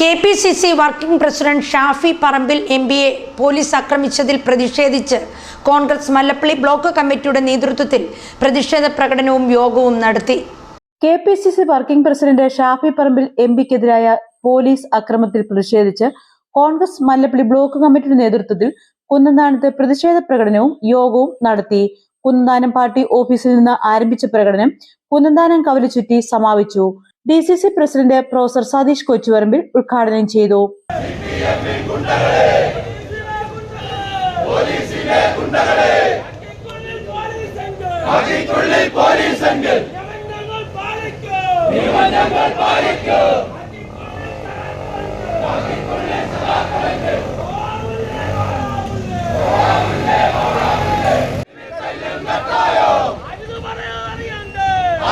K P C C working president Shafi Parambil M പിയെ police ആക്രമിച്ചതിൽ പ്രതിഷേധിച്ച് Congress Mallappally block കമ്മിറ്റിയുടെ നേതൃത്വത്തിൽ പ്രതിഷേധ പ്രകടനവും യോഗവും നടത്തി. K P C C working president Shafi Parambil M പിക്കെതിരായ police അക്രമത്തിൽ പ്രതിഷേധിച്ച് കോൺഗ്രസ് മല്ലപ്പള്ളി ബ്ലോക്ക് കമ്മിറ്റിയുടെ നേതൃത്വത്തിൽ കുന്നന്താനത്ത് പ്രതിഷേധ പ്രകടനവും യോഗവും നടത്തി. കുന്നന്താനം പാർട്ടി ഓഫീസിൽ നിന്ന് ആരംഭിച്ച പ്രകടനം കുന്നന്താനം കവല ചുറ്റി സമാപിച്ചു. D C C president professor Satheesh Kochuparambil ഉദ്ഘാടനം ചെയ്തു.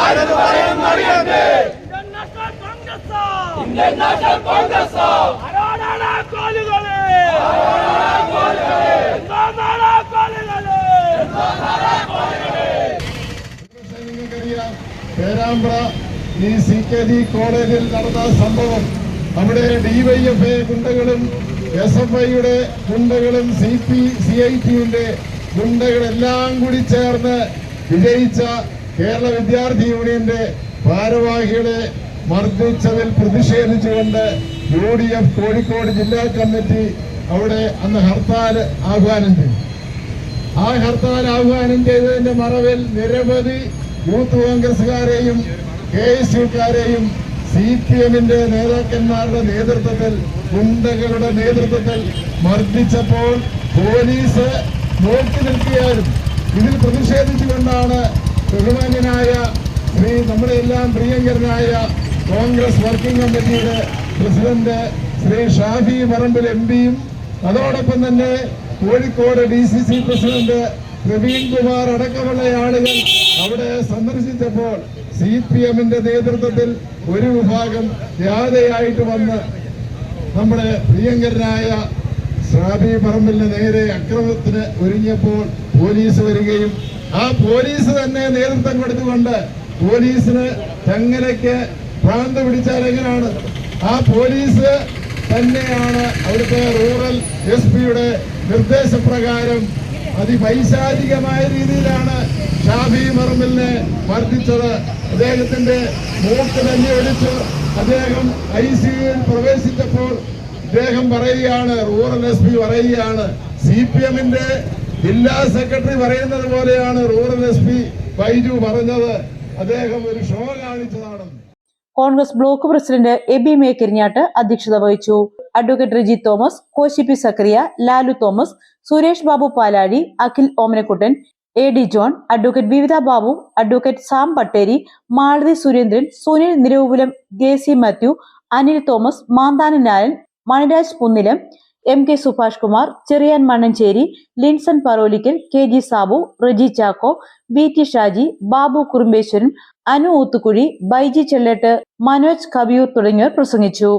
ആരത് പറയാൻ അറിയണ്ടേ? പേരാമ്പ്ര ഈ സി കെ ജി കോളേജിൽ നടന്ന സംഭവം. അവിടെ ഡിവൈഎഫ്ഐ ഗുണ്ടകളും എസ് എഫ് ഐയുടെ ഗുണ്ടകളും സി പി സി ഐ ടിയുടെ ഗുണ്ടകളെല്ലാം കൂടി ചേർന്ന് വിജയിച്ച കേരള വിദ്യാർത്ഥി യൂണിയന്റെ ഭാരവാഹികളെ മർദ്ദിച്ചതിൽ പ്രതിഷേധിച്ചുകൊണ്ട് യു ഡി എഫ് കോഴിക്കോട് ജില്ലാ കമ്മിറ്റി അവിടെ അന്ന് ഹർത്താൽ ആഹ്വാനം ചെയ്തു. ആ ഹർത്താൽ ആഹ്വാനം ചെയ്തതിന്റെ മറവിൽ നിരവധി യൂത്ത് കോൺഗ്രസുകാരെയും കെ എസ് യുക്കാരെയും സി പി എമ്മിന്റെ നേതാക്കന്മാരുടെ നേതൃത്വത്തിൽ ഗുണ്ടകളുടെ നേതൃത്വത്തിൽ മർദ്ദിച്ചപ്പോൾ പോലീസ് നോക്കി നിൽക്കുകയായിരുന്നു. ഇതിൽ പ്രതിഷേധിച്ചുകൊണ്ടാണ് ബഹുമാന്യനായ ശ്രീ നമ്മുടെ എല്ലാം പ്രിയങ്കരനായ കോൺഗ്രസ് വർക്കിംഗ് കമ്മിറ്റിയുടെ പ്രസിഡന്റ് ശ്രീ ഷാഫി പറമ്പിൽ എം പിയും അതോടൊപ്പം തന്നെ Kozhikode D C C president Praveen Kumar അടക്കമുള്ള ആളുകൾ അവിടെ സന്ദർശിച്ചപ്പോൾ സി പി എമ്മിന്റെ നേതൃത്വത്തിൽ ഒരു വിഭാഗം ജാഥയായിട്ട് വന്ന് നമ്മുടെ പ്രിയങ്കരനായ ഷാഫി പറമ്പിലിന് നേരെ അക്രമത്തിന് ഒരുങ്ങിയപ്പോൾ പോലീസ് വരികയും ആ പോലീസ് തന്നെ നേതൃത്വം കൊടുത്തുകൊണ്ട് പോലീസിന് തെങ്ങനയ്ക്ക് ഭ്രാന്ത് പിടിച്ചാൽ എങ്ങനെയാണ്? ആ പോലീസ് തന്നെയാണ് അവിടുത്തെ റൂറൽ എസ് പിയുടെ നിർദ്ദേശപ്രകാരം അതിപൈശാചികമായ രീതിയിലാണ് ഷാഫി മെർമിലിനെ മർദ്ദിച്ചത്. അദ്ദേഹത്തിന്റെ മൂക്ക് തന്നെ ഒഴിച്ചു അദ്ദേഹം ഐ സിയുയിൽ പ്രവേശിച്ചപ്പോൾ അദ്ദേഹം പറയുകയാണ് റൂറൽ എസ് പി പറയുകയാണ് സി പി എമ്മിന്റെ ജില്ലാ സെക്രട്ടറി പറയുന്നത് പോലെയാണ് റൂറൽ എസ് പി ബൈജു പറഞ്ഞത്. അദ്ദേഹം ഒരു ഷോ കാണിച്ചതാണെന്ന്. കോൺഗ്രസ് ബ്ലോക്ക് പ്രസിഡന്റ് എബി മേക്കരിഞ്ഞാട്ട് അധ്യക്ഷത വഹിച്ചു. Advocate Riji Thomas Koshy P Zachariah Lalu Thomas Suresh Babu Palazhi Akhil Omanakuttan A D John advocate വിവിധ Babu advocate Sam Patteri Malathi Surendran Sunil Niroopulam J C Mathew Anil Thomas Manthanan Nayan Maniraj Punnilam M K Subhash Kumar Cherian Mannanchery Linson Parolickal K G Sabu Reji Chacko B T Shaji Babu Kurumbeswaran Anu Oothukuzhi Baiji Chellettu Manoj Kaviyoor തുടങ്ങിയവർ പ്രസംഗിച്ചു.